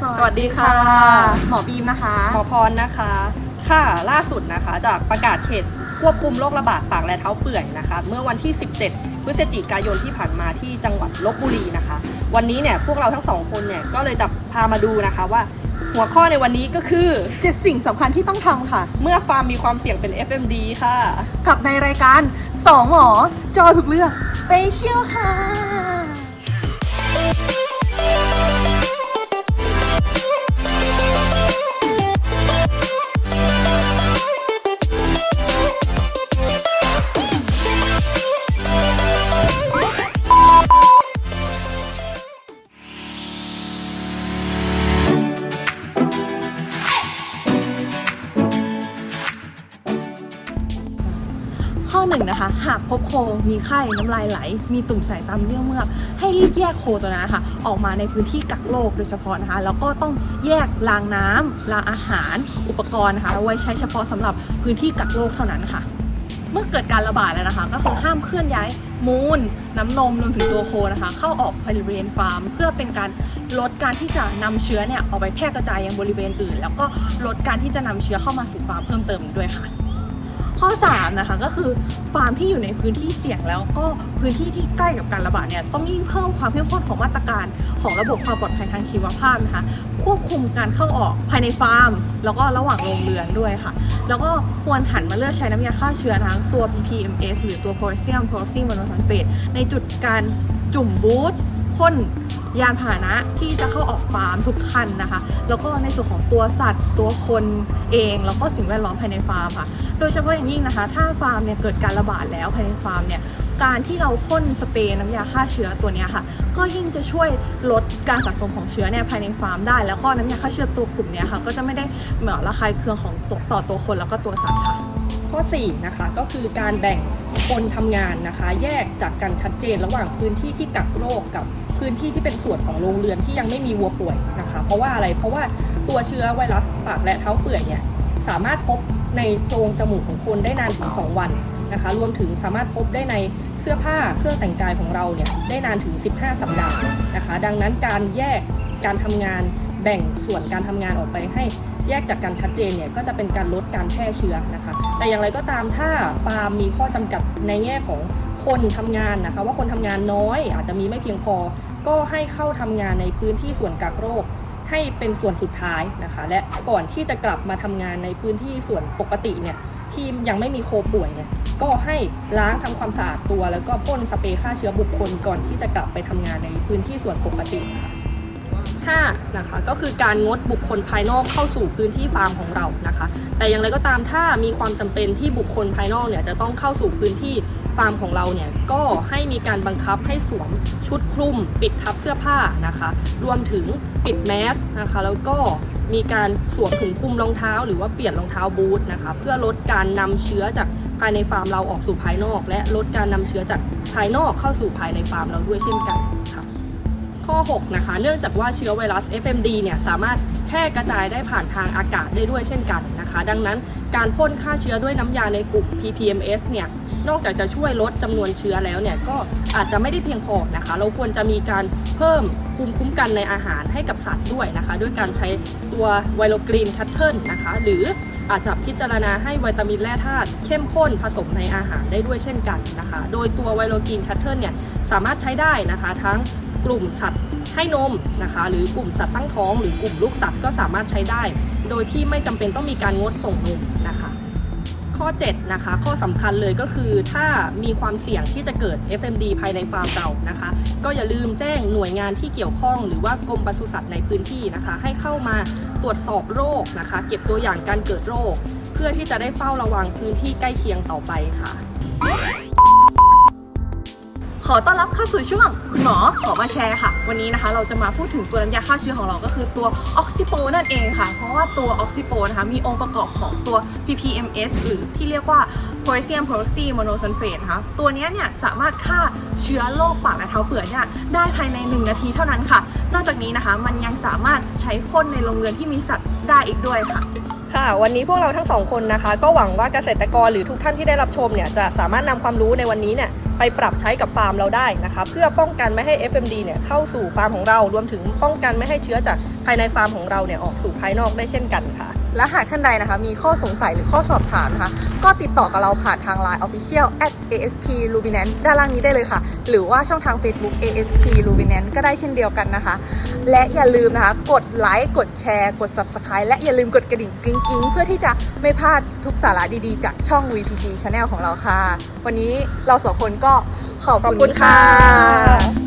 สวัสดีค่ะ หมอบีมนะคะ หมอพรนะคะ ค่ะ ล่าสุดนะคะ จากประกาศเขตควบคุมโรคระบาดปากและเท้าเปื่อยนะคะ เมื่อวันที่ 17 พฤศจิกายนที่ผ่านมาที่จังหวัดลบบุรีนะคะ วันนี้เนี่ยพวกเราทั้งสองคนเนี่ยก็เลยจะพามาดูนะคะว่าหัวข้อในวันนี้ก็คือเจ็ดสิ่งสำคัญที่ต้องทำค่ะ เมื่อฟาร์มมีความเสี่ยงเป็น FMD ค่ะ กับในรายการสองหมอ จอทุกเรื่องสเปเชียลค่ะ ข้อหนึ่งนะคะ หากพบโค มีไข้ น้ำลายไหล มีตุ่มใสตามเยื่อเมือก ให้รีบแยกโคตัวนั้นนะคะออกมาในพื้นที่กักโรคโดยเฉพาะนะคะ แล้วก็ต้องแยกล้างน้ำล้างอาหาร อุปกรณ์นะคะเอาไว้ใช้เฉพาะสำหรับพื้นที่กักโรคเท่านั้นค่ะ เมื่อเกิดการระบาดแล้วนะคะ ก็คือห้ามเคลื่อนย้ายมูล น้ำนมรวมถึงตัวโคนะคะ เข้าออกบริเวณฟาร์ม เพื่อเป็นการลดการที่จะนำเชื้อเนี่ยออกไปแพร่กระจายยังบริเวณอื่น แล้วก็ลดการที่จะนำเชื้อเข้ามาสู่ฟาร์มเพิ่มเติมด้วยค่ะ ข้อ 3 นะคะก็คือฟาร์มที่อยู่ในพื้นที่เสี่ยงแล้วก็พื้นที่ที่ใกล้กับการระบาดเนี่ยต้องยิ่งเพิ่มความเข้มข้นของมาตรการของระบบความปลอดภัยทางชีวภาพนะคะควบคุมการเข้าออกภายในฟาร์ม แล้วก็ระหว่างโรงเรือนด้วยค่ะ แล้วก็ควรหันมาเลือกใช้น้ำยาฆ่าเชื้อทั้งตัว PPMS หรือตัว Porcium Proxy Monosulfate ในจุดการจุ่มบูทพ่น ยานพาหนะที่จะเข้าออกฟาร์มทุกคันนะคะ แล้วก็ในส่วนของตัวสัตว์ตัวคนเอง แล้วก็สิ่งแวดล้อมภายในฟาร์มค่ะ โดยเฉพาะอย่างยิ่งนะคะ ถ้าฟาร์มเนี่ยเกิดการระบาดแล้วภายในฟาร์มเนี่ยการที่เราพ่นสเปรย์น้ำยาฆ่าเชื้อตัวนี้ค่ะ ก็ยิ่งจะช่วยลดการสะสมของเชื้อเนี่ยภายในฟาร์มได้ แล้วก็น้ำยาฆ่าเชื้อตัวกลุ่มนี้ค่ะ ก็จะไม่ได้เหมือนระคายเคืองของตต่อตัวคนแล้วก็ตัวสัตว์ค่ะ ข้อ4นะคะก็คือการแบ่งคนทำงานนะคะ แยกจากกันชัดเจนระหว่างพื้นที่ที่กักโรคกับ พื้นที่ที่เป็นส่วนของโรงเรือนที่ยังไม่มีวัวป่วยนะคะ เพราะว่าอะไรเพราะว่าตัวเชื้อไวรัสปากและเท้าเปื่อยเนี่ยสามารถพบในโพรงจมูกของคนได้นานถึง 2 วันนะคะรวมถึงสามารถพบได้ในเสื้อผ้าเครื่องแต่งกายของเราเนี่ยได้นานถึง 15 สัปดาห์นะคะ ดังนั้นการแยกการทำงานแบ่งส่วนการทำงานออกไปให้แยกจากกันชัดเจนเนี่ยก็จะเป็นการลดการแพร่เชื้อนะคะ แต่อย่างไรก็ตามถ้าฟาร์มมีข้อจำกัดในแง่ของคนทำงานนะคะ ว่าคนทำงานน้อยอาจจะมีไม่เพียงพอ ก็ให้เข้าทำงานในพื้นที่ส่วนกักโรคให้เป็นส่วนสุดท้ายนะคะ และก่อนที่จะกลับมาทำงานในพื้นที่ส่วนปกติเนี่ยที่ยังไม่มีโคป่วยเนี่ยก็ให้ล้างทำความสะอาดตัว แล้วก็พ่นสเปรย์ฆ่าเชื้อบุคคลก่อนที่จะกลับไปทำงานในพื้นที่ส่วนปกติค่ะ 5นะคะก็คือการงดบุคคลภายนอกเข้าสู่พื้นที่ฟาร์มของเรานะคะ แต่อย่างไรก็ตามถ้ามีความจำเป็นที่บุคคลภายนอกเนี่ยจะต้องเข้าสู่พื้นที่ฟาร์มของเราเนี่ยก็ให้มีการบังคับให้สวมชุดคลุม ปิดทับเสื้อผ้านะคะ รวมถึงปิดแมสนะคะแล้วก็มีการสวมถุงคลุมรองเท้า หรือว่าเปลี่ยนรองเท้าบูทนะคะเพื่อลดการนำเชื้อจากภายในฟาร์มเราออกสู่ภายนอก และลดการนำเชื้อจากภายนอกเข้าสู่ภายในฟาร์มเราด้วยเช่นกันค่ะ ข้อ 6 นะคะ เนื่องจากว่าเชื้อไวรัส FMD เนี่ยสามารถแพร่กระจายได้ผ่านทางอากาศได้ด้วยเช่นกันนะคะ ดังนั้นการพ่นฆ่าเชื้อด้วยน้ำยาในกลุ่ม PPMS เนี่ยนอกจากจะช่วยลดจำนวนเชื้อแล้วเนี่ยก็อาจจะไม่ได้เพียงพอนะคะ เราควรจะมีการเพิ่มภูมิคุ้มกันในอาหารให้กับสัตว์ด้วยนะคะ ด้วยการใช้ตัวไวโรกรีนแคทเทิลนะคะ หรืออาจจะพิจารณาให้วิตามินแร่ธาตุเข้มข้นผสมในอาหารได้ด้วยเช่นกันนะคะ โดยตัวไวโรกรีนแคทเทิลเนี่ยสามารถใช้ได้นะคะ ทั้ง กลุ่มสัตว์ให้นมนะคะ หรือกลุ่มสัตว์ตั้งท้อง หรือกลุ่มลูกสัตว์ก็สามารถใช้ได้ โดยที่ไม่จำเป็นต้องมีการงดส่งนมนะคะ ข้อ 7 นะคะ ข้อสำคัญเลยก็คือถ้ามีความเสี่ยงที่จะเกิด FMD ภายในฟาร์มเรานะคะ ก็อย่าลืมแจ้งหน่วยงานที่เกี่ยวข้อง หรือว่ากรมปศุสัตว์ในพื้นที่นะคะ ให้เข้ามาตรวจสอบโรคนะคะ เก็บตัวอย่างการเกิดโรค เพื่อที่จะได้เฝ้าระวังพื้นที่ใกล้เคียงต่อไปค่ะ ขอต้อนรับเข้าสู่ช่วงคุณหมอขอมาแชร์ค่ะ วันนี้นะคะเราจะมาพูดถึงตัวน้ำยาฆ่าเชื้อของเราก็คือตัวออกซิโปนั่นเองค่ะ เพราะว่าตัวออกซิโปนะคะมีองค์ประกอบของตัว PPMS หรือที่เรียกว่า Porcium Proxy Monosulfate นะคะตัวเนี้ยเนี่ยสามารถฆ่าเชื้อโรคปากและเท้าเปื่อยเนี่ยได้ภายใน 1 นาทีเท่านั้นค่ะ นอกจากนี้นะคะมันยังสามารถใช้พ่นในโรงเรือนที่มีสัตว์ได้อีกด้วยค่ะ ค่ะ วันนี้พวกเราทั้งสองคนนะคะ ก็หวังว่าเกษตรกรหรือทุกท่านที่ได้รับชมเนี่ยจะสามารถนำความรู้ในวันนี้เนี่ยไปปรับใช้กับฟาร์มเราได้นะคะเพื่อป้องกันไม่ให้ FMD เนี่ยเข้าสู่ฟาร์มของเรารวมถึงป้องกันไม่ให้เชื้อจากภายในฟาร์มของเราเนี่ยออกสู่ภายนอกได้เช่นกันค่ะ และหากท่านใดนะคะ มีข้อสงสัยหรือข้อสอบถามนะคะ ก็ติดต่อกับเราผ่านทาง Line Official at ASP Luminance ด้านล่างนี้ได้เลยค่ะ หรือว่าช่องทาง Facebook ASP Luminance ก็ได้เช่นเดียวกันนะคะ และอย่าลืมนะคะ กดไลค์กดแชร์ กด Subscribe และอย่าลืมกดกระดิ่งกริ๊งอิงเพื่อที่จะไม่พลาดทุกสาระดีๆ จากช่อง VPG Channel ของเราค่ะ วันนี้เราสองคนก็ขอบคุณค่ะค่ะ